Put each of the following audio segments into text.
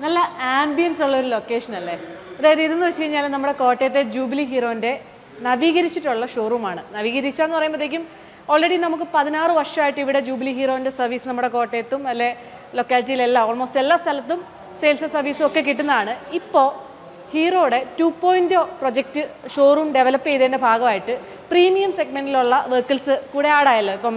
നല്ല ആംബിയൻസ് ഉള്ള ഒരു ലൊക്കേഷൻ അല്ലേ? അതായത് ഇതെന്ന് വെച്ച് കഴിഞ്ഞാൽ നമ്മുടെ കോട്ടയത്തെ ജൂബിലി ഹീറോന്റെ നവീകരിച്ചിട്ടുള്ള ഷോറൂമാണ് നവീകരിച്ചെന്ന് പറയുമ്പോഴത്തേക്കും ഓൾറെഡി നമുക്ക് പതിനാറ് വർഷമായിട്ട് ഇവിടെ ജൂബിലി ഹീറോന്റെ സർവീസ് നമ്മുടെ കോട്ടയത്തും അല്ലെ ലൊക്കാലിറ്റിയിലെല്ലാം ഓൾമോസ്റ്റ് എല്ലാ സ്ഥലത്തും സെയിൽസ് സർവീസും ഒക്കെ കിട്ടുന്നതാണ്. ഇപ്പോൾ ഹീറോയുടെ two point project showroom develop ചെയ്തതിന്റെ ഭാഗമായിട്ട് പ്രീമിയം സെഗ്മെന്റിലുള്ള വെഹിക്കിൾസ് കൂടെ ആഡായല്ലോ ഇപ്പം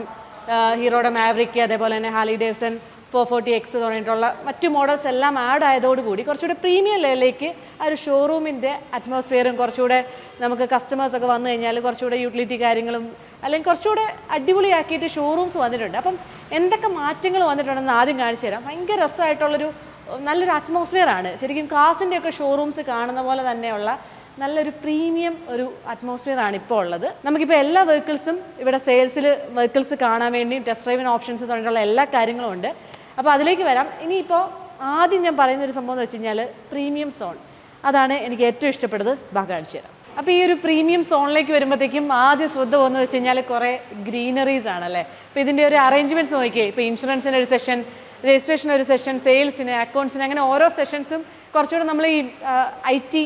ഹീറോയുടെ മാവറിക്ക് അതേപോലെ തന്നെ Harley Davidson four forty X തുടങ്ങിയിട്ടുള്ള മറ്റ് മോഡൽസ് എല്ലാം ആഡ് ആയതോടുകൂടി കുറച്ചുകൂടി പ്രീമിയം ലെവലിലേക്ക് ആ ഒരു ഷോറൂമിന്റെ അറ്റ്മോസ്ഫിയറും കുറച്ചുകൂടെ നമുക്ക് കസ്റ്റമേഴ്സൊക്കെ വന്നു കഴിഞ്ഞാൽ കുറച്ചുകൂടെ യൂട്ടിലിറ്റി കാര്യങ്ങളും അല്ലെങ്കിൽ കുറച്ചുകൂടെ അടിപൊളിയാക്കിയിട്ട് ഷോറൂംസ് വന്നിട്ടുണ്ട്. അപ്പം എന്തൊക്കെ മാറ്റങ്ങൾ വന്നിട്ടുണ്ടെന്ന് ആദ്യം കാണിച്ചു തരാം. ഭയങ്കര രസമായിട്ടുള്ളൊരു നല്ലൊരു അറ്റ്മോസ്ഫിയർ ആണ്. ശരിക്കും കാസിന്റെയൊക്കെ ഷോറൂംസ് കാണുന്ന പോലെ തന്നെയുള്ള നല്ലൊരു പ്രീമിയം ഒരു അറ്റ്മോസ്ഫിയർ ആണ് ഇപ്പോൾ ഉള്ളത്. നമുക്കിപ്പോൾ എല്ലാ വെഹിക്കിൾസും ഇവിടെ സെയിൽസിൽ വെഹിക്കിൾസ് കാണാൻ വേണ്ടി ടെസ്റ്റ് ഡ്രൈവിന് ഓപ്ഷൻസ് തുടങ്ങിയിട്ടുള്ള എല്ലാ കാര്യങ്ങളും ഉണ്ട്. അപ്പോൾ അതിലേക്ക് വരാം. ഇനിയിപ്പോൾ ആദ്യം ഞാൻ പറയുന്ന ഒരു സംഭവം എന്ന് വെച്ച് കഴിഞ്ഞാൽ പ്രീമിയം സോൺ. അതാണ് എനിക്ക് ഏറ്റവും ഇഷ്ടപ്പെട്ടത് തരാം അപ്പോൾ ഈ ഒരു പ്രീമിയം സോണിലേക്ക് വരുമ്പോഴത്തേക്കും ആദ്യം ശ്രദ്ധ പോകുന്നത് വെച്ച് കഴിഞ്ഞാൽ കുറേ ഗ്രീനറീസ് ആണല്ലേ? അപ്പോൾ ഇതിന്റെ ഒരു അറേഞ്ച്മെന്റ്സ് നോക്കിയേ. ഇപ്പോൾ ഇൻഷുറൻസിന്റെ ഒരു സെഷൻ രജിസ്ട്രേഷൻ ഒരു സെഷൻ സെയിൽസിന് അക്കൗണ്ട്സിന് അങ്ങനെ ഓരോ സെഷൻസും കുറച്ചുകൂടെ നമ്മൾ ഈ ഐ ടി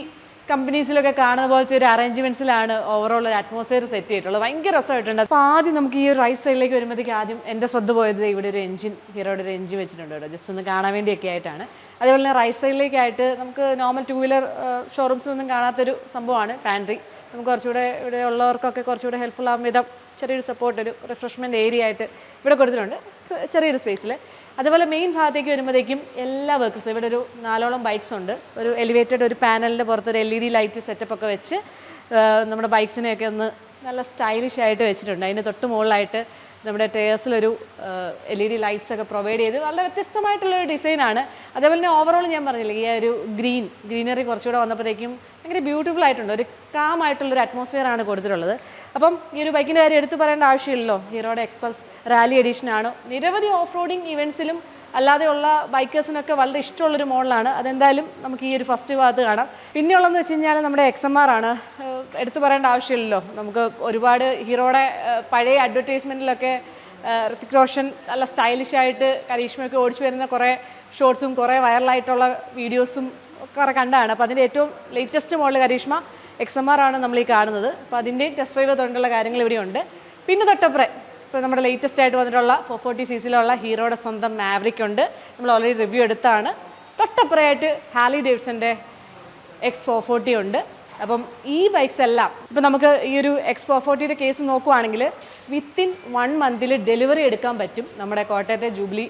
കമ്പനീസിലൊക്കെ കാണുന്ന പോലത്തെ ഒരു അറേഞ്ച്മെന്റ്സിലാണ് ഓവറോൾ ഒരു അറ്റ്മോസ്ഫിയർ സെറ്റ് ചെയ്തിട്ടുള്ളത്. ഭയങ്കര രസമായിട്ടുണ്ട്. അപ്പോൾ ആദ്യം നമുക്ക് ഈ ഒരു റൈറ്റ് സൈഡിലേക്ക് വരുമ്പോഴത്തേക്ക് ആദ്യം എന്റെ ശ്രദ്ധ പോയത് ഇവിടെ ഒരു എഞ്ചിൻ ഹീറോയുടെ ഒരു എഞ്ചിൻ വെച്ചിട്ടുണ്ട് കേട്ടോ. ജസ്റ്റ് ഒന്ന് കാണാൻ വേണ്ടിയൊക്കെ ആയിട്ടാണ്. അതേപോലെ തന്നെ റൈറ്റ് സൈഡിലേക്കായിട്ട് നമുക്ക് നോർമൽ ടു വീലർ ഷോറൂംസിലൊന്നും കാണാത്തൊരു സംഭവമാണ് പാൻട്രി നമുക്ക് കുറച്ചുകൂടെ ഇവിടെ ഉള്ളവർക്കൊക്കെ കുറച്ചുകൂടെ ഹെൽപ്ഫുൾ ആകും വിധം ചെറിയൊരു സപ്പോർട്ട് ഒരു റിഫ്രഷ്മെന്റ് ഏരിയ ആയിട്ട് ഇവിടെ കൊടുത്തിട്ടുണ്ട്. ചെറിയൊരു സ്പേസിൽ അതേപോലെ മെയിൻ ഭാഗത്തേക്ക് വരുമ്പോഴത്തേക്കും എല്ലാ വർക്കേഴ്സും ഇവിടെ ഒരു നാലോളം ബൈക്സ് ഉണ്ട്. ഒരു എലിവേറ്റഡ് ഒരു പാനലിന്റെ പുറത്ത് ഒരു L E D light setup ഒക്കെ വെച്ച് നമ്മുടെ ബൈക്സിനെയൊക്കെ ഒന്ന് നല്ല സ്റ്റൈലിഷ് ആയിട്ട് വെച്ചിട്ടുണ്ട്. അതിന് തൊട്ട് മുകളിലായിട്ട് നമ്മുടെ ടേഴ്സിലൊരു എൽ ഇ ഡി ലൈറ്റ്സ് ഒക്കെ പ്രൊവൈഡ് ചെയ്ത് വളരെ വ്യത്യസ്തമായിട്ടുള്ളൊരു ഡിസൈനാണ് അതേപോലെ തന്നെ ഓവറോൾ ഞാൻ പറഞ്ഞില്ലേ ഈ ഒരു ഗ്രീൻ ഗ്രീനറി കുറച്ചുകൂടെ വന്നപ്പോഴത്തേക്കും ഭയങ്കര ബ്യൂട്ടിഫുൾ ആയിട്ടുണ്ട്. ഒരു കാം ആയിട്ടുള്ള ഒരു അറ്റ്മോസ്ഫിയർ ആണ് കൊടുത്തിട്ടുള്ളത്. അപ്പം ഈ ഒരു ബൈക്കിന്റെ കാര്യം എടുത്തു പറയേണ്ട ആവശ്യമില്ലല്ലോ. ഹീറോയുടെ എക്സ്പ്രസ് റാലി എഡീഷൻ ആണ്. നിരവധി ഓഫ് റോഡിങ് ഇവൻസിലും അല്ലാതെയുള്ള ബൈക്കേഴ്സിനൊക്കെ വളരെ ഇഷ്ടമുള്ളൊരു മോഡലാണ്. അതെന്തായാലും നമുക്ക് ഈ ഒരു ഫസ്റ്റ് ഭാഗത്ത് കാണാം. പിന്നെയുള്ളതെന്ന് വെച്ച് കഴിഞ്ഞാൽ നമ്മുടെ എക്സ് എം ആർ ആണ്. എടുത്തു പറയേണ്ട ആവശ്യമില്ലല്ലോ. നമുക്ക് ഒരുപാട് ഹീറോയുടെ പഴയ അഡ്വർടൈസ്മെന്റിലൊക്കെ ഋത്തിക് റോഷൻ നല്ല സ്റ്റൈലിഷായിട്ട് കരീഷ്മയൊക്കെ ഓടിച്ചു വരുന്ന കുറേ ഷോർട്സും കുറേ വൈറലായിട്ടുള്ള വീഡിയോസും കുറെ കണ്ടാണ് അപ്പോൾ അതിന്റെ ഏറ്റവും latest model Karizma. X M R ആണ് നമ്മൾ ഈ കാണുന്നത്. അപ്പോൾ അതിന്റെയും ടെസ്റ്റ് ഡ്രൈവ് തുടങ്ങിയുള്ള കാര്യങ്ങൾ ഇവിടെയുണ്ട് പിന്നെ തൊട്ടപ്പുറേ ഇപ്പോൾ നമ്മുടെ ലേറ്റസ്റ്റ് ആയിട്ട് വന്നിട്ടുള്ള ഫോർ ഫോർട്ടി സി സിയിലുള്ള ഹീറോയുടെ സ്വന്തം മാവറിക് ഉണ്ട്. നമ്മൾ ഓൾറെഡി റിവ്യൂ എടുത്താണ്. തൊട്ടപ്പുറയായിട്ട് ഹാലി ഡേവിഡ്സന്റെ എക്സ് ഫോർ ഫോർട്ടി ഉണ്ട്. അപ്പം ഈ ബൈക്സ് എല്ലാം ഇപ്പം നമുക്ക് ഈ ഒരു എക്സ് ഫോർ ഫോർട്ടിയുടെ കേസ് നോക്കുവാണെങ്കിൽ വിത്തിൻ വൺ മന്തിൽ ഡെലിവറി എടുക്കാൻ പറ്റും നമ്മുടെ കോട്ടയത്തെ ജൂബിലി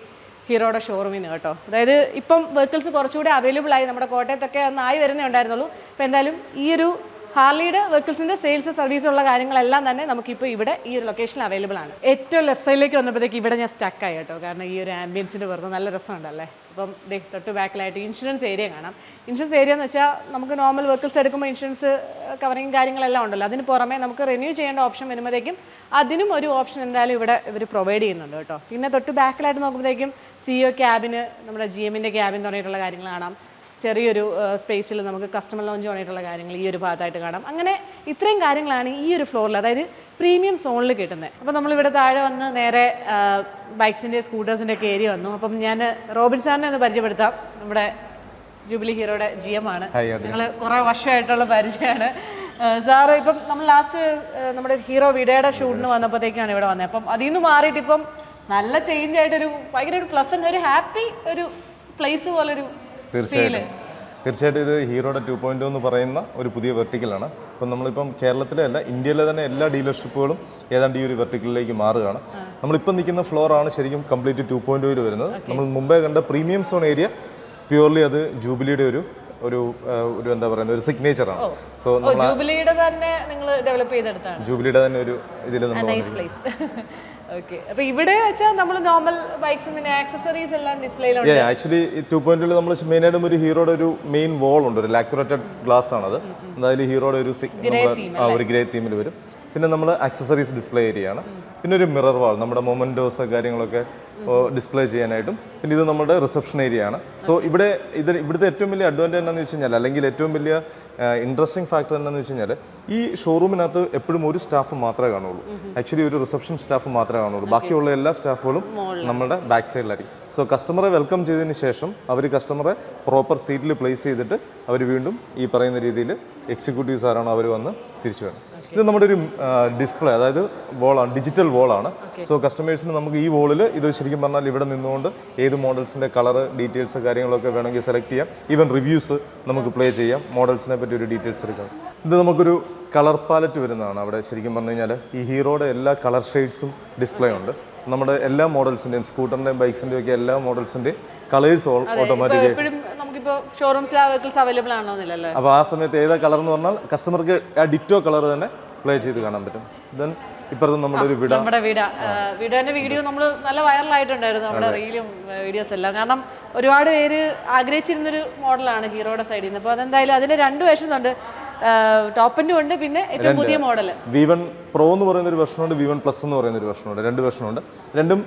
ഹീറോയുടെ ഷോറൂമിൽ നിന്ന് കേട്ടോ. അതായത് ഇപ്പം വെഹിക്കിൾസ് കുറച്ചുകൂടി അവൈലബിൾ ആയി നമ്മുടെ കോട്ടയത്തൊക്കെ ഒന്ന് ആയി വരുന്നേ ഉണ്ടായിരുന്നുള്ളൂ. അപ്പോൾ എന്തായാലും ഈ ഒരു ഹാർലിയുടെ വെഹിക്കിൾസിന്റെ സെയിൽസ് സർവീസ് ഉള്ള കാര്യങ്ങളെല്ലാം തന്നെ നമുക്കിപ്പോൾ ഇവിടെ ഈ ഒരു ലൊക്കേഷനിൽ അവൈലബിൾ ആണ്. ഏറ്റവും ലെഫ്റ്റ് സൈഡിലേക്ക് വന്നപ്പോഴത്തേക്ക് ഇവിടെ ഞാൻ സ്റ്റക്ക് ആയി കേട്ടോ. കാരണം ഈ ഒരു ആംബിയൻസിന്റെ വെറുതെ നല്ല രസമുണ്ടല്ലേ? അപ്പം തൊട്ട് ബാക്കിലായിട്ട് ഇൻഷുറൻസ് ഏരിയ കാണാം. ഇൻഷുറൻസ് ഏരിയ എന്ന് വെച്ചാൽ നമുക്ക് നോർമൽ വെഹിക്കിൾസ് എടുക്കുമ്പോൾ ഇൻഷുറൻസ് കവറിങ് കാര്യങ്ങളെല്ലാം ഉണ്ടല്ലോ. അതിന് പുറമെ നമുക്ക് റിന്യൂ ചെയ്യേണ്ട ഓപ്ഷൻ വരുമ്പോഴത്തേക്കും അതിനും ഒരു ഓപ്ഷൻ എന്തായാലും ഇവിടെ ഇവർ പ്രൊവൈഡ് ചെയ്യുന്നുണ്ട് കേട്ടോ. പിന്നെ തൊട്ട് ബാക്കിലായിട്ട് നോക്കുമ്പോഴേക്കും സി ഒ ക്യാബിന് നമ്മുടെ ജി എമ്മിന്റെ ക്യാബിൻ തുടങ്ങിയിട്ടുള്ള കാര്യങ്ങൾ കാണാം. ചെറിയൊരു സ്പേസിൽ നമുക്ക് കസ്റ്റമർ ലോഞ്ച് തുടങ്ങിയിട്ടുള്ള കാര്യങ്ങൾ ഈ ഒരു ഭാഗത്തായിട്ട് കാണാം. അങ്ങനെ ഇത്രയും കാര്യങ്ങളാണ് ഈ ഒരു ഫ്ലോറിൽ അതായത് പ്രീമിയം സോണിൽ കിട്ടുന്നത് അപ്പോൾ നമ്മളിവിടെ താഴെ വന്ന് നേരെ ബൈക്സിന്റെ സ്കൂട്ടേഴ്സിന്റെ ഒക്കെ ഏരിയ വന്നു. അപ്പം ഞാൻ റോബിൻ സാറിനെ ഒന്ന് പരിചയപ്പെടുത്താം. നമ്മുടെ ജൂബിലി ഹീറോയുടെ ജി എം ആണ്. നിങ്ങൾ കുറേ വർഷമായിട്ടുള്ള പരിചയമാണ് സാറ് ഇപ്പം നമ്മൾ ലാസ്റ്റ് നമ്മുടെ ഹീറോ വിടയുടെ ഷൂട്ടിന് വന്നപ്പോഴത്തേക്കാണ് ഇവിടെ വന്നത് അപ്പം അതിൽ നിന്ന് മാറിയിട്ട് ഇപ്പം നല്ല ചേഞ്ച് ആയിട്ടൊരു ഭയങ്കര ഒരു പ്ലസന്റ് ഒരു ഹാപ്പി ഒരു പ്ലേസ് പോലൊരു തീർച്ചയായിട്ടും. തീർച്ചയായിട്ടും ഇത് ഹീറോയുടെ ടു പോയിന്റ് എന്ന് പറയുന്ന ഒരു പുതിയ വെർട്ടിക്കലാണ് ഇപ്പം നമ്മളിപ്പം കേരളത്തിലെ അല്ല ഇന്ത്യയിലെ തന്നെ എല്ലാ ഡീലർഷിപ്പുകളും ഏതാണ്ട് ഈ ഒരു വെർട്ടിക്കലിലേക്ക് മാറുകയാണ്. നമ്മളിപ്പം നിൽക്കുന്ന ഫ്ലോറാണ് ശരിക്കും കംപ്ലീറ്റ് ടു പോയിന്റ് വരുന്നത്. നമ്മൾ മുമ്പേ കണ്ട പ്രീമിയം സോൺ ഏരിയ പ്യൂർലി അത് ജൂബിലിയുടെ ഒരു ഒരു ഒരു എന്താ പറയുന്നത് ഒരു സിഗ്നേച്ചർ ആണ്. സോ ജൂബിലിയുടെ തന്നെ നിങ്ങൾ ഡെവലപ്പ് ചെയ്തെടുത്താണ്. ജൂബിലിയുടെ തന്നെ ഒരു ഇതിൽ നമ്മൾ ഓക്കെ അപ്പൊ ഇവിടെ വെച്ചാൽ നമ്മൾ നോർമൽ ബൈക്സും പിന്നെ ആക്സസറീസ് എല്ലാം ഡിസ്പ്ലേയിലുണ്ട് ആക്ച്വലി ടു പോയിന്റിൽ നമ്മൾ മെയിനായിട്ടും ഒരു ഹീറോയുടെ ഒരു മെയിൻ വോൾ ഉണ്ട്. ഒരു ലാക്യുറേറ്റഡ് ഗ്ലാസ് ആണത്. അതായത് ഹീറോയുടെ ഒരു ഒരു ഗ്രേ തീമിൽ വരും. പിന്നെ നമ്മൾ ആക്സസറീസ് ഡിസ്പ്ലേ ഏരിയ ആണ്. പിന്നെ ഒരു മിറർ വാൾ നമ്മുടെ മൊമെന്റോസ് കാര്യങ്ങളൊക്കെ ഡിസ്പ്ലേ ചെയ്യാനായിട്ടും. പിന്നെ ഇത് നമ്മുടെ റിസപ്ഷൻ ഏരിയ ആണ്. സോ ഇവിടെ ഇത് ഇവിടുത്തെ ഏറ്റവും വലിയ അഡ്വാന്റേജ് എന്താണെന്ന് വെച്ച് കഴിഞ്ഞാൽ അല്ലെങ്കിൽ ഏറ്റവും വലിയ ഇൻട്രസ്റ്റിംഗ് ഫാക്ടർ എന്താണെന്ന് വെച്ച് കഴിഞ്ഞാൽ ഈ ഷോറൂമിനകത്ത് എപ്പോഴും ഒരു സ്റ്റാഫ് മാത്രമേ കാണുള്ളൂ. ആക്ച്വലി ഒരു റിസപ്ഷൻ സ്റ്റാഫ് മാത്രമേ കാണുള്ളൂ. ബാക്കിയുള്ള എല്ലാ സ്റ്റാഫുകളും നമ്മുടെ ബാക്ക് സൈഡിലായിരിക്കും സോ കസ്റ്റമറെ വെൽക്കം ചെയ്തതിന് ശേഷം അവർ കസ്റ്റമറെ പ്രോപ്പർ സീറ്റിൽ പ്ലേസ് ചെയ്തിട്ട് അവർ വീണ്ടും ഈ പറയുന്ന രീതിയിൽ എക്സിക്യൂട്ടീവ്സ് ആരാണോ അവർ വന്ന് തിരിച്ചു വേണം ഇത് നമ്മുടെ ഒരു ഡിസ്പ്ലേ അതായത് വോളാണ് ഡിജിറ്റൽ വോളാണ് സോ കസ്റ്റമേഴ്സിന് നമുക്ക് ഈ വോളിൽ ഇത് ശരിക്കും പറഞ്ഞാൽ ഇവിടെ നിന്നുകൊണ്ട് ഏത് മോഡൽസിന്റെ കളർ ഡീറ്റെയിൽസ് കാര്യങ്ങളൊക്കെ വേണമെങ്കിൽ സെലക്ട് ചെയ്യാം. ഈവൻ റിവ്യൂസ് നമുക്ക് പ്ലേ ചെയ്യാം. മോഡൽസിനെ പറ്റി ഒരു ഡീറ്റെയിൽസ് എടുക്കാം. ഇത് നമുക്കൊരു കളർ പാലറ്റ് വരുന്നതാണ് അവിടെ ശരിക്കും പറഞ്ഞു കഴിഞ്ഞാൽ ഈ ഹീറോയുടെ എല്ലാ കളർ ഷെയ്ഡ്സും ഡിസ്പ്ലേ ഉണ്ട്. നമ്മുടെ എല്ലാ മോഡൽസിന്റെയും സ്കൂട്ടറിന്റെയും ബൈക്സിന്റെയും ഒക്കെ എല്ലാ മോഡൽസിന്റെയും കളേഴ്സ് ഓട്ടോമാറ്റിക് എപ്പോഴും നമുക്കിപ്പോൾ ഷോറൂംസിൽ ആ വെഹിക്കിൾസ് അവൈലബിൾ ആണോന്നില്ലല്ലേ അപ്പോൾ ആ സമയത്ത് ഏതാ കളർ എന്ന് പറഞ്ഞാൽ കസ്റ്റമർക്ക് ആ ഡിറ്റോ കളർ തന്നെ പ്ലേ ചെയ്ത് കാണാൻ പറ്റും. ദെൻ ഇപ്പുറത്ത് നമ്മുടെ ഒരു വിട. നമ്മുടെ വീട്. വീടിന്റെ വീഡിയോ നമ്മൾ നല്ല വൈറലായിട്ടുണ്ടായിരുന്നു നമ്മുടെ റീലും വീഡിയോസ് എല്ലാം. കാരണം ഒരുപാട് പേര് ആഗ്രഹിച്ചിരുന്നൊരു മോഡലാണ് ഹീറോയുടെ സൈഡിൽ നിന്ന് അപ്പോൾ അതെന്തായാലും അതിന് രണ്ട് വേഷൻസ് ഉണ്ട്. ടോപ്പിന്റെ ഉണ്ട്. പിന്നെ ഏറ്റവും പുതിയ മോഡൽ വി വൺ പ്രോ എന്ന് പറയുന്ന ഒരു വെർഷനുണ്ട് വി വൺ പ്ലസ് എന്ന് പറയുന്ന ഒരു വെർഷനുണ്ട് രണ്ട് വെർഷനുണ്ട് രണ്ടും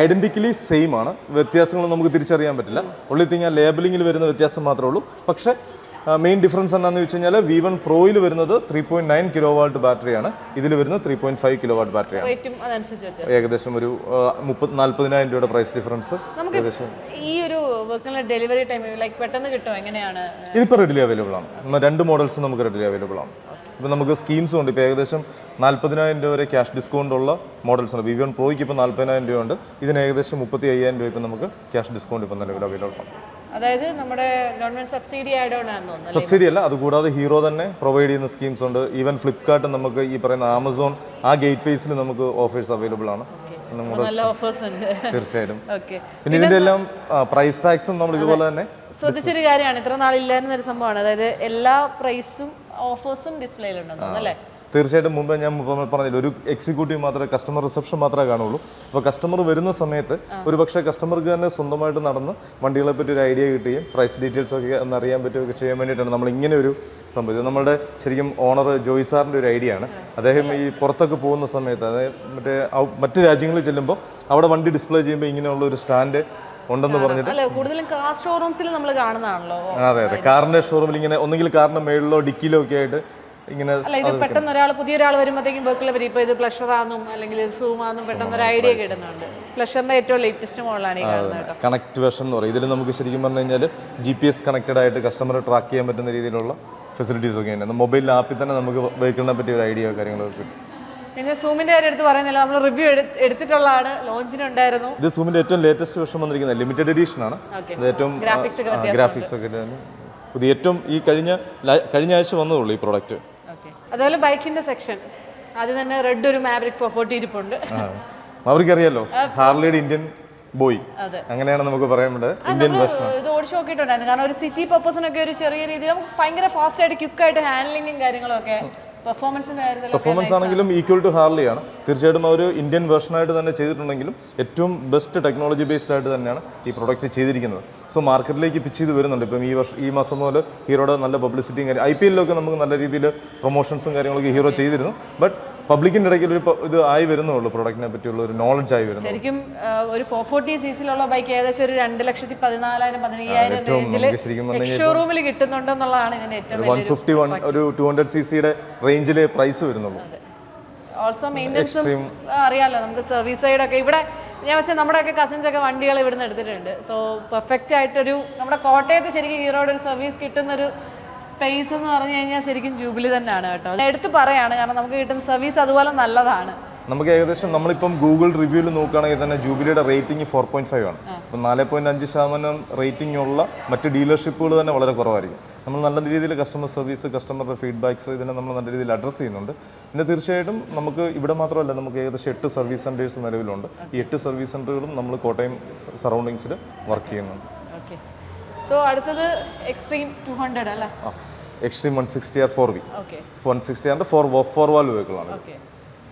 ഐഡന്റിക്കലി സെയിം ആണ്. വ്യത്യാസങ്ങൾ നമുക്ക് തിരിച്ചറിയാൻ പറ്റില്ല. ഉള്ളി തിങ്ങാൻ ലേബലിംഗിൽ വരുന്ന വ്യത്യാസം മാത്രമേ ഉള്ളൂ. പക്ഷേ മെയിൻ ഡിഫറൻസ് എന്താണെന്ന് വെച്ച് കഴിഞ്ഞാൽ വി വൺ പ്രോയിൽ വരുന്നത് three point nine kilowatt ബാറ്ററിയാണ് ഇതിൽ വരുന്നത് three point five kilowatt ബാറ്ററിയാണ് ഏകദേശം ഒരു മുപ്പത് നാൽപ്പതിനായിരം രൂപയുടെ പ്രൈസ് ഡിഫറൻസ് ഏകദേശം. ഈ ഒരു ഡെലിവറി ടൈം ലൈക്ക് പെട്ടെന്ന് കിട്ടുമോ എങ്ങനെയാണ്? ഇതിപ്പോൾ റെഡിലി അവൈലബിൾ ആണ്. രണ്ട് മോഡൽസ് നമുക്ക് റെഡിലി അവൈലബിൾ ആണ്. ഇപ്പോൾ നമുക്ക് സ്കീംസും ഉണ്ട്. ഇപ്പോൾ ഏകദേശം നാൽപ്പതിനായിരം രൂപ വരെ ക്യാഷ് ഡിസ്കൗണ്ട് ഉള്ള മോഡൽസ് ഉണ്ട്. വിവിയോൺ പ്രോയ്ക്ക് ഇപ്പോൾ നാൽപ്പതിനായിരം രൂപ ഉണ്ട്. ഇതിന് ഏകദേശം മുപ്പത്തി അയ്യായിരം രൂപ ഇപ്പോൾ നമുക്ക് ക്യാഷ് ഡിസ്കൗണ്ട് ഇപ്പോൾ നിലവിൽ അവൈലബിൾ ആണ്. അതായത് നമ്മുടെ ഗവൺമെന്റ് സബ്സിഡി സബ്സിഡി അല്ല അതുകൂടാതെ ഹീറോ തന്നെ പ്രൊവൈഡ് ചെയ്യുന്ന സ്കീംസ് ഉണ്ട്. ഈവൻ ഫ്ലിപ്കാർട്ട് നമുക്ക് ഈ പറയുന്ന ആമസോൺ ആ ഗേറ്റ് ഫേസിൽ നമുക്ക് ഓഫേഴ്സ് അവൈലബിൾ ആണ്. തീർച്ചയായിട്ടും. പിന്നെ ഇതിന്റെ എല്ലാം പ്രൈസ് ടാക്സും നമ്മൾ ഇതുപോലെ തന്നെ ശ്രദ്ധിച്ചൊരു കാര്യമാണ്. ഇത്ര നാളില്ലായിരുന്ന ഒരു സംഭവമാണ്. അതായത് എല്ലാ പ്രൈസും ഓഫേഴ്സും ഡിസ്പ്ലേയിലുണ്ടെന്ന് അല്ലേ? തീർച്ചയായിട്ടും മുമ്പ് ഞാൻ പറഞ്ഞില്ല ഒരു എക്സിക്യൂട്ടീവ് മാത്രമേ കസ്റ്റമർ റിസപ്ഷൻ മാത്രമേ കാണുള്ളൂ. അപ്പോൾ കസ്റ്റമർ വരുന്ന സമയത്ത് ഒരു പക്ഷേ കസ്റ്റമർക്ക് തന്നെ സ്വന്തമായിട്ട് നടന്ന് വണ്ടികളെ പറ്റി ഒരു ഐഡിയ കിട്ടുകയും പ്രൈസ് ഡീറ്റെയിൽസ് ഒക്കെ ഒന്ന് അറിയാൻ പറ്റുകയൊക്കെ ചെയ്യാൻ വേണ്ടിയിട്ടാണ് നമ്മൾ ഇങ്ങനെ ഒരു സംഭവം. നമ്മുടെ ശരിക്കും ഓണർ ജോയ് സാറിന്റെ ഒരു ഐഡിയ ആണ്. അദ്ദേഹം ഈ പുറത്തൊക്കെ പോകുന്ന സമയത്ത് അതായത് മറ്റേ മറ്റ് രാജ്യങ്ങളിൽ ചെല്ലുമ്പോൾ അവിടെ വണ്ടി ഡിസ്പ്ലേ ചെയ്യുമ്പോൾ ഇങ്ങനെയുള്ള ഒരു സ്റ്റാൻഡ് ഉണ്ടെന്ന് പറഞ്ഞിട്ട്? കൂടുതലും കാർ ഷോറൂംസിൽ നമ്മൾ കാണുന്നതാണല്ലോ. അതെ അതെ. കാറിന്റെ ഷോറൂമിൽ ഇങ്ങനെ ഒന്നെങ്കിൽ കാറിന്റെ മേളിലോ ഡിക്കിലോ ഒക്കെ ആയിട്ട് ഇങ്ങനെ ഇത് പെട്ടെന്ന് ഒരാൾ പുതിയ ഒരാൾ വരുമ്പോഴത്തേക്കും വെക്കിലെ വരും. ഇപ്പോൾ ഇത് പ്ലഷറാന്നും അല്ലെങ്കിൽ സൂമാന്നും പെട്ടെന്ന് ഒരു ഐഡിയ കിട്ടുന്നുണ്ട്. പ്ലഷറിന്റെ ഏറ്റവും ലേറ്റസ്റ്റ് മോഡലാണ് ഈ കാണുന്നത് കണക്ട് വേർഷൻ എന്ന് പറയും. ഇതിൽ നമുക്ക് ശരിക്കും പറഞ്ഞു കഴിഞ്ഞാൽ ജി പി എസ് കണക്റ്റഡ് ആയിട്ട് കസ്റ്റമറെ ട്രാക്ക് ചെയ്യാൻ പറ്റുന്ന രീതിയിലുള്ള ഫെസിലിറ്റീസ് ഒക്കെ ഉണ്ട്. മൊബൈൽ ആപ്പിൽ തന്നെ നമുക്ക് വെഹിക്കിളിനെ പറ്റിയ ഒരു ഐഡിയ കാര്യങ്ങളൊക്കെ കിട്ടും. പിന്നെ സൂമിന്റെ കാര്യം എടുത്ത് പറയുന്നില്ല. നമ്മൾ റിവ്യൂ എടുത്തിട്ടുള്ളതാണ് ലോഞ്ചിനുണ്ടായിരുന്നു. ഇത് സൂമിന്റെ ഏറ്റവും ലേറ്റസ്റ്റ് വെർഷൻ വന്നിരിക്കുന്നത് ലിമിറ്റഡ് എഡിഷൻ ആണ്. ഏറ്റവും ഗ്രാഫിക്സ് ഒക്കെ പുതിയ ഏറ്റവും ഈ കഴിഞ്ഞ കഴിഞ്ഞ ആഴ്ച വന്നതുള്ളൂ ഈ പ്രോഡക്റ്റ് അതുപോലെ ബൈക്കിന്റെ സെക്ഷൻ ആദ്യം തന്നെ റെഡ് ഒരു മാവറിക് പെർഫോർട്ട് ഫോർട്ടി ഇരിപ്പുണ്ട്. അവർക്കറിയാലോ ഹാർലിയുടെ ഇന്ത്യൻ ബോയ്. അങ്ങനെയാണ് നമുക്ക് പറയാൻ വേണ്ടത് ഇന്ത്യൻ നമ്മൾ ഇത് ഓടിച്ചു നോക്കിയിട്ടുണ്ടായിരുന്നു. കാരണം ഒരു സിറ്റി പർപ്പസിനൊക്കെ ഒരു ചെറിയ രീതിയിൽ ഭയങ്കര ഫാസ്റ്റ് ആയിട്ട് ക്വിക്കായിട്ട് ഹാൻഡ്ലിങ്ങും കാര്യങ്ങളും ഒക്കെ പെർഫോമൻസിന്റെ കാര്യത്തിലൊക്കെ പെർഫോമൻസ് ആണെങ്കിലും ഈക്വൽ ടു ഹാർലി ആണ്. തീർച്ചയായിട്ടും അവർ ഇന്ത്യൻ വേർഷനായിട്ട് തന്നെ ചെയ്തിട്ടുണ്ടെങ്കിലും ഏറ്റവും ബെസ്റ്റ് ടെക്നോളജി ബേസ്ഡ് ആയിട്ട് തന്നെയാണ് ഈ പ്രൊഡക്റ്റ് ചെയ്തിരിക്കുന്നത്. സോ മാർക്കറ്റിലേക്ക് പിച്ച് ചെയ്ത് വരുന്നുണ്ട്. ഇപ്പം ഈ വർഷം ഈ മാസം മുതൽ ഹീറോയുടെ നല്ല പബ്ലിസിറ്റിയും കാര്യം ഐ പി എല്ലിലൊക്കെ നമുക്ക് നല്ല രീതിയിൽ പ്രൊമോഷൻസും കാര്യങ്ങളൊക്കെ ഹീറോ ചെയ്തിരുന്നു. ബട്ട് പബ്ലിക്കിന്റെ ഇടയ്ക്ക് ഒരു ഇത് ആയി വരുന്നുള്ളൂ പ്രൊഡക്റ്റിനെ പറ്റിയുള്ള ഒരു നോളജ് ആയി വരുന്നു ശരിക്കും ഒരു ഫോർ ഫോർട്ടി സിസിലുള്ള ബൈക്ക് ഏകദേശം ഒരു രണ്ട് ലക്ഷത്തി പതിനാലായിരം പതിനയ്യായിരം റേഞ്ചിൽ ഷോറൂമിൽ കിട്ടുന്നുണ്ടെന്നുള്ളതാണ് ഇതിന്റെ ഏറ്റവും വൺ ഫിഫ്റ്റി വൺ ഒരു ടു ഹൺഡ്രഡ് സി സിയുടെ റേഞ്ചിലെ പ്രൈസ് വരുന്നുള്ളൂ. ഓൾസോ മെയിന്റെനൻസും അറിയാലോ നമുക്ക് സർവീസ് സൈഡൊക്കെ ഇവിടെ ഞാൻ വെച്ചാൽ നമ്മുടെയൊക്കെ കസിൻസ് ഒക്കെ വണ്ടികൾ ഇവിടുന്ന് എടുത്തിട്ടുണ്ട്. സോ പെർഫെക്റ്റ് ആയിട്ടൊരു നമ്മുടെ കോട്ടയത്ത് ശരിക്കും ഹീറോയുടെ ഒരു സർവീസ് കിട്ടുന്നൊരു സ്പേസ് എന്ന് പറഞ്ഞു കഴിഞ്ഞാൽ ശരിക്കും ജൂബിലി തന്നെയാണ് കേട്ടോ. എടുത്ത് പറയാണ് കാരണം നമുക്ക് കിട്ടുന്ന സർവീസ് അതുപോലെ നല്ലതാണ്. നമുക്ക് ഏകദേശം നമ്മളിപ്പം ഗൂഗിൾ റിവ്യൂവിൽ നോക്കുകയാണെങ്കിൽ തന്നെ ജൂബിലിയുടെ റേറ്റിംഗ് ഫോർ പോയിന്റ് ഫൈവ് ആണ്. അപ്പം നാല് പോയിന്റ് അഞ്ച് ശതമാനം റേറ്റിംഗ് ഉള്ള മറ്റ് ഡീലർഷിപ്പുകൾ തന്നെ വളരെ കുറവായിരിക്കും. നമ്മൾ നല്ല രീതിയിൽ കസ്റ്റമർ സർവീസ് കസ്റ്റമറുടെ ഫീഡ്ബാക്സ് ഇതിനെ നമ്മൾ നല്ല രീതിയിൽ അഡ്രസ്സ് ചെയ്യുന്നുണ്ട്. പിന്നെ തീർച്ചയായിട്ടും നമുക്ക് ഇവിടെ മാത്രമല്ല നമുക്ക് ഏകദേശം എട്ട് സർവീസ് സെന്റേഴ്സ് നിലവിലുണ്ട്. ഈ എട്ട് സർവീസ് സെന്ററുകളും നമ്മൾ കോട്ടയം സറൗണ്ടിങ്സിൽ വർക്ക് ചെയ്യുന്നുണ്ട്. സോ അടുത്തത് എക്സ്ട്രീം ടു ഹൺഡ്രഡ് അല്ലേ? Xtreme one sixty R four V okay one sixty ആറിന്റെ ഫോർ ഫോർ വാൽ വെഹിക്കിളാണ് ഓക്കെ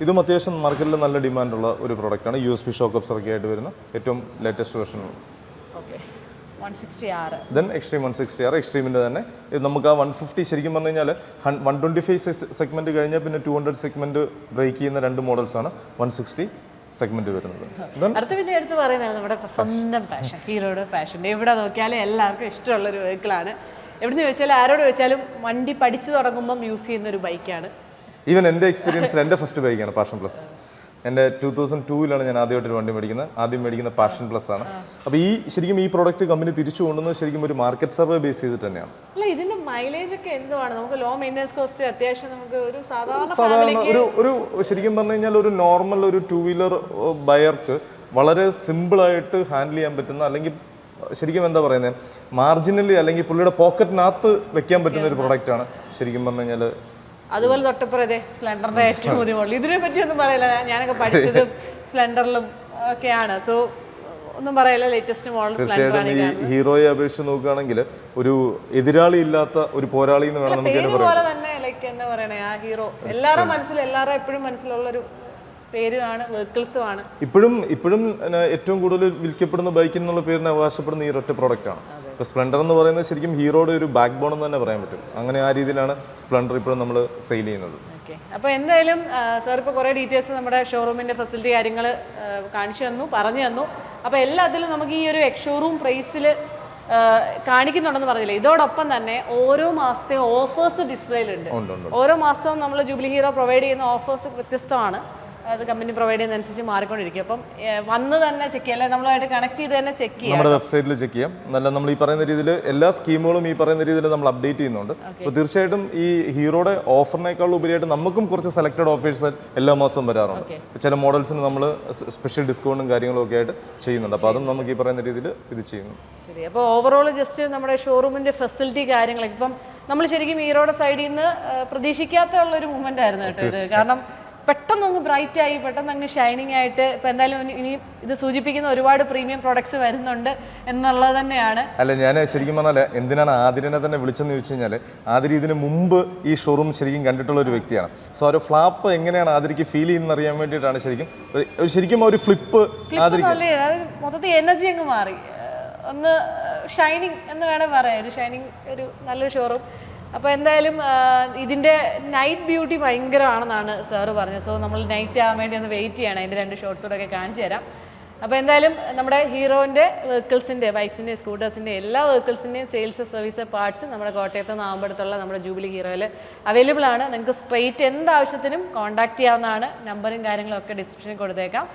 ഇതും. അത്യാവശ്യം മാർക്കറ്റിൽ നല്ല ഡിമാൻഡുള്ള ഒരു പ്രോഡക്റ്റാണ് യു എസ് പി ഷോക്ക് ഒക്കെ ആയിട്ട് വരുന്ന ഏറ്റവും latest version then Xtreme one sixty R എക്സ്ട്രീമിന്റെ തന്നെ. ഇത് നമുക്ക് ആ വൺ ഫിഫ്റ്റി ശരിക്കും പറഞ്ഞു കഴിഞ്ഞാൽ വൺ ട്വന്റി ഫൈവ് സെഗ്മെന്റ് കഴിഞ്ഞാൽ പിന്നെ ടു ഹൺഡ്രഡ് സെഗ്മെന്റ് ബ്രേക്ക് ചെയ്യുന്ന രണ്ട് മോഡൽസാണ് വൺ സിക്സ്റ്റി സെഗ്മെന്റ് വരുന്നത്. അടുത്ത പിന്നെ എടുത്ത് പറയുന്നത് നമ്മുടെ സ്വന്തം പാഷൻ ഹീറോയുടെ പാഷൻ എവിടെ നോക്കിയാലും എല്ലാവർക്കും ഇഷ്ടമുള്ള ഒരു വെഹിക്കിളാണ് എവിടുന്ന് ചോദിച്ചാലും ആരോട് ചോദിച്ചാലും വണ്ടി പഠിച്ചു തുടങ്ങുമ്പം യൂസ് ചെയ്യുന്ന ഒരു ബൈക്കാണ് ഈവൻ എന്റെ എക്സ്പീരിയൻസിൽ എന്റെ ഫസ്റ്റ് ബൈക്കാണ് പാഷൻ പ്ലസ് എന്റെ ടൂ തൗസൻഡ് ടൂവിലാണ് ഞാൻ ആദ്യമായിട്ട് ഒരു വണ്ടി മേടിക്കുന്നത്. ആദ്യം മേടിക്കുന്ന പാഷൻ പ്ലസ് ആണ്. അപ്പോൾ ഈ ശരിക്കും ഈ പ്രോഡക്റ്റ് കമ്പനി തിരിച്ചു കൊണ്ടുവന്നത് ശരിക്കും ഒരു മാർക്കറ്റ് സർവേ ബേസ് ചെയ്തിട്ട് തന്നെയാണ്. മൈലേജ് ഒക്കെ എന്തുവാണ്? നമുക്ക് ലോ മെയിന്റെനൻസ് കോസ്റ്റ് അത്യാവശ്യം നമുക്ക് ഒരു സാധാരണ സാധാരണ ഒരു ഒരു ശരിക്കും പറഞ്ഞു കഴിഞ്ഞാൽ ഒരു നോർമൽ ഒരു ടൂ വീലർ ബയർക്ക് വളരെ സിമ്പിളായിട്ട് ഹാൻഡിൽ ചെയ്യാൻ പറ്റുന്ന അല്ലെങ്കിൽ ശരിക്കും എന്താ പറയുന്നത് മാർജിനലി അല്ലെങ്കിൽ പുള്ളിയുടെ പോക്കറ്റിനകത്ത് വെക്കാൻ പറ്റുന്ന ഒരു പ്രോഡക്റ്റ് ആണ് ശരിക്കും പറഞ്ഞു കഴിഞ്ഞാൽ അതുപോലെ തൊട്ടപ്പുറത്തെ സ്പ്ലെൻഡറിന്റെ ഏറ്റവും ബുദ്ധിമുട്ടുള്ളൂ ഇതിനെ പറ്റി ഒന്നും പറയില്ല. ഞാനൊക്കെ പഠിച്ചത് സ്പ്ലെൻഡറിലും ഒക്കെയാണ് സോ ഒന്നും പറയല്ല ലേറ്റസ്റ്റ് മോഡൽ തീർച്ചയായിട്ടും ഈ ഹീറോയെ അപേക്ഷിച്ച് നോക്കുകയാണെങ്കിൽ ഒരു എതിരാളി ഇല്ലാത്ത ഒരു പോരാളി എന്ന് വേണം നമുക്ക് പോലെ തന്നെ ലൈക്ക് എന്താ പറയണേ ആ ഹീറോ. എല്ലാവരുടെ മനസ്സിൽ എല്ലാവരുടെ എപ്പോഴും മനസ്സിലുള്ള ഒരു പേരുമാണ് ഇപ്പോഴും ഇപ്പോഴും ഏറ്റവും കൂടുതൽ വിൽക്കപ്പെടുന്ന ബൈക്ക് എന്നുള്ള പേരിന് അവകാശപ്പെടുന്ന ഈ ഒറ്റ പ്രോഡക്റ്റ് ആണ്. ഇപ്പോൾ സ്പ്ലെൻഡർ എന്ന് പറയുന്നത് ശരിക്കും ഹീറോയുടെ ഒരു ബാക്ക് ബോൺ എന്ന് തന്നെ പറയാൻ പറ്റും. അങ്ങനെ ആ രീതിയിലാണ് സ്പ്ലെൻഡർ ഇപ്പോഴും നമ്മൾ സെയിൽ ചെയ്യുന്നത്. അപ്പൊ അപ്പോൾ എന്തായാലും സാർ ഇപ്പോൾ കുറേ ഡീറ്റെയിൽസ് നമ്മുടെ ഷോറൂമിന്റെ ഫെസിലിറ്റി കാര്യങ്ങൾ കാണിച്ചു തന്നു പറഞ്ഞു തന്നു. അപ്പോൾ എല്ലാത്തിലും നമുക്ക് ഈ ഒരു എക്ഷോറൂം പ്രൈസിൽ കാണിക്കുന്നുണ്ടെന്ന് പറഞ്ഞില്ലേ? ഇതോടൊപ്പം തന്നെ ഓരോ മാസത്തെ ഓഫേഴ്സ് ഡിസ്പ്ലേയിലുണ്ട് ഓരോ മാസവും നമ്മൾ ജൂബിലി ഹീറോ പ്രൊവൈഡ് ചെയ്യുന്ന ഓഫേഴ്സ് വ്യത്യസ്തമാണ്. അത് കമ്പനി പ്രൊവൈഡ് ചെയ്യുന്നതനുസരിച്ച് മാറിക്കൊണ്ടിരിക്കും. അപ്പം വന്ന് തന്നെ ചെക്ക് ചെയ്യാം. അല്ലെങ്കിൽ നമ്മളുമായിട്ട് കണക്ട് ചെയ്ത് തന്നെ ചെക്ക് ചെയ്യാം. നമ്മുടെ വെബ്സൈറ്റിൽ ചെക്ക് ചെയ്യാം. നല്ല നമ്മൾ ഈ പറയുന്ന രീതിയിൽ എല്ലാ സ്കീമുകളും ഈ പറയുന്ന രീതിയിൽ നമ്മൾ അപ്ഡേറ്റ് ചെയ്യുന്നുണ്ട്. അപ്പോൾ തീർച്ചയായിട്ടും ഈ ഹീറോയുടെ ഓഫറിനേക്കാൾ ഉപരിയായിട്ട് നമുക്കും കുറച്ച് സെലക്ടഡ് ഓഫേഴ്സ് എല്ലാ മാസവും വരാറുണ്ട്. ചില മോഡൽസിന് നമ്മൾ സ്പെഷ്യൽ ഡിസ്കൗണ്ടും കാര്യങ്ങളും ഒക്കെ ആയിട്ട് ചെയ്യുന്നുണ്ട്. അപ്പോൾ അതും നമുക്ക് ഈ പറയുന്ന രീതിയിൽ ഇത് ചെയ്യുന്നു. ശരി. അപ്പോൾ ഓവറോൾ ജസ്റ്റ് നമ്മുടെ ഷോറൂമിന്റെ ഫെസിലിറ്റി കാര്യങ്ങളൊക്കെ ഇപ്പം നമ്മൾ ശരിക്കും ഹീറോയുടെ സൈഡിൽ നിന്ന് പ്രതീക്ഷിക്കാത്ത ഉള്ളൊരു മൂവ്മെന്റ് ആയിരുന്നു കേട്ടോ ഇത്. കാരണം പെട്ടെന്ന് അങ്ങ് ബ്രൈറ്റ് ആയി പെട്ടെന്ന് അങ്ങ് ഷൈനിങ് ആയിട്ട് ഇപ്പൊ എന്തായാലും ഇനി- ഇത് സൂചിപ്പിക്കുന്ന ഒരുപാട് പ്രീമിയം പ്രൊഡക്ട്സ് വരുന്നുണ്ട് എന്നുള്ളത് തന്നെയാണ്. അല്ല ഞാൻ ശരിക്കും പറഞ്ഞാൽ എന്തിനാണ് ആതിരനെ തന്നെ വിളിച്ചെന്ന് ചോദിച്ചു കഴിഞ്ഞാൽ ആതിരി ഇതിന് മുമ്പ് ഈ ഷോറൂം ശരിക്കും കണ്ടിട്ടുള്ള ഒരു വ്യക്തിയാണ്. സോ ഒരു ഫ്ലാപ്പ് എങ്ങനെയാണ് ആതിരിക്ക് ഫീൽ ചെയ്യുന്ന അറിയാൻ വേണ്ടിയിട്ടാണ് ശരിക്കും ശരിക്കും ഒരു ഫ്ലിപ്പ് മൊത്തത്തിൽ എനർജി അങ്ങ് മാറി. ഒന്ന് ഷൈനിങ് എന്ന് വേണേൽ പറയാം. ഒരു ഷൈനിങ് ഒരു നല്ലൊരു ഷോറൂം അപ്പോൾ എന്തായാലും ഇതിന്റെ നൈറ്റ് ബ്യൂട്ടി ഭയങ്കരമാണെന്നാണ് സാറ് പറഞ്ഞത്. സോ നമ്മൾ നൈറ്റ് ആകാൻ വേണ്ടി ഒന്ന് വെയിറ്റ് ചെയ്യണം. അതിന്റെ രണ്ട് ഷോർട്സ് കൂടെ ഒക്കെ കാണിച്ചു തരാം. അപ്പോൾ എന്തായാലും നമ്മുടെ ഹീറോന്റെ വെഹിക്കിൾസിന്റെ ബൈക്സിന്റെ സ്കൂട്ടേഴ്സിന്റെ എല്ലാ വെഹിക്കിൾസിന്റെയും സെയിൽസ് സർവീസ് പാർട്സ് നമ്മുടെ കോട്ടയത്ത് നാമ്പടുത്തുള്ള നമ്മുടെ ജൂബിലി ഹീറോയിൽ അവൈലബിൾ ആണ്. നിങ്ങൾക്ക് സ്ട്രെയിറ്റ് എന്താവശ്യത്തിനും കോൺടാക്റ്റ് ചെയ്യാവുന്നതാണ്. നമ്പറും കാര്യങ്ങളും ഒക്കെ ഡിസ്ക്രിപ്ഷനിൽ കൊടുത്തേക്കാം.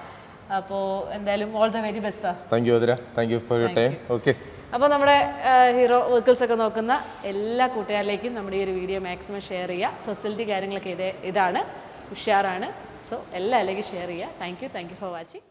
അപ്പോൾ എന്തായാലും all the very best sir thank you thank you for your time okay അപ്പോൾ നമ്മുടെ ഹീറോ വെഹിക്കിൾസ് ഒക്കെ നോക്കുന്ന എല്ലാ കൂട്ടുകാരിലേക്കും നമ്മുടെ ഈ ഒരു വീഡിയോ മാക്സിമം ഷെയർ ചെയ്യുക. ഫെസിലിറ്റി കാര്യങ്ങളൊക്കെ ഇതേ ഇതാണ്. ഉഷാറാണ്. സോ എല്ലാവരിലേക്കും ഷെയർ ചെയ്യുക. Thank you thank you for watching